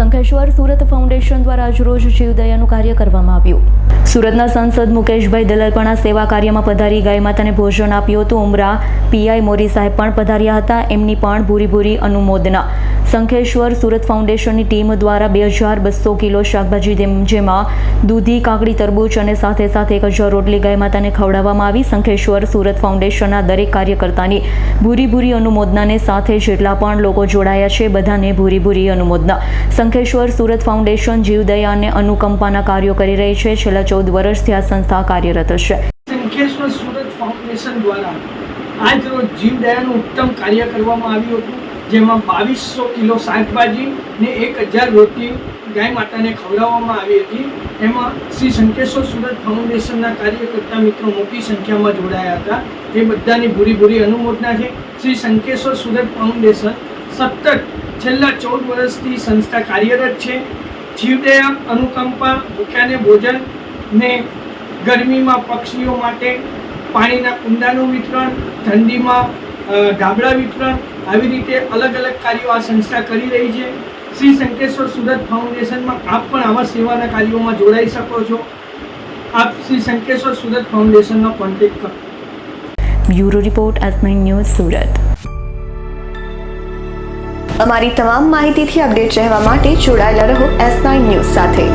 Shankheshwar Surat foundation દ્વારા આજરોજ જીવદયાનું કાર્ય કરવામાં આવ્યું. સુરતના સાંસદ મુકેશભાઈ દલાલ સેવા કાર્યમાં પધારી ગાય માતાને ભોજન આપ્યું હતું. ઉમરા પીઆઈ મોરી સાહેબ પણ પધાર્યા હતા. એમની પણ ભૂરી ભૂરી અનુમોદના સંખેશ્વર સુરત ફાઉન્ડેશનની ટીમ દ્વારા બે હજાર બસો કિલો શાકભાજી જેમાં દૂધી, કાકડી, તરબૂચ અને સાથે સાથે એક હજાર રોટલી ગાય માતાને ખવડાવવામાં આવી. સંખેશ્વર સુરત ફાઉન્ડેશનના દરેક કાર્યકર્તાની ભૂરી ભૂરી અનુમોદનાને સાથે જેટલા પણ લોકો જોડાયા છે, બધાને ભૂરી ભૂરી અનુમોદના. સંખેશ્વર સુરત ફાઉન્ડેશન જીવદયા અને અનુકંપાના કાર્યો કરી રહી છે. છેલ્લા ચૌદ વર્ષથી આ સંસ્થા કાર્યરત છે. શંખેશ્વર સુરત ફાઉન્ડેશન દ્વારા આજ રોજ જીવદયાનું ઉત્તમ કાર્ય કરવામાં આવ્યું હતું. જેમાં બાવીસો કિલો શાકભાજી ને એક હજાર રોટી ગાય માતાને ખવડાવવામાં આવી હતી. એમાં શ્રી શંકેશ્વર સુરત ફાઉન્ડેશનના કાર્યકર્તા મિત્રો મોટી સંખ્યામાં જોડાયા હતા. એ બધાની ભૂરી ભૂરી અનુમોદના છે. શ્રી શંકેશ્વર સુરત ફાઉન્ડેશન સતત છેલ્લા ચૌદ વર્ષથી સંસ્થા કાર્યરત છે. જીવદયા અનુકંપા ભૂખ્યાને ભોજન ને ગરમીમાં પક્ષીઓ માટે પાણીના કુંડાનું વિતરણ ઠંડીમાં અ, વિતરણ આવી રીતે અલગ અલગ કાર્યો આ સંસ્થા કરી રહી છે. શ્રી શંકેશ્વર સુરત ફાઉન્ડેશનમાં આપ પણ આવા સેવાના કાર્યોમાં જોડાઈ શકો છો. આપ શ્રી શંકેશ્વર સુરત ફાઉન્ડેશનનો કોન્ટેક્ટ કરો. Bureau report S nine news Surat. અમારી તમામ માહિતીથી અપડેટ રહેવા માટે જોડાયેલા રહો એસ નાઇન ન્યૂઝ સાથે.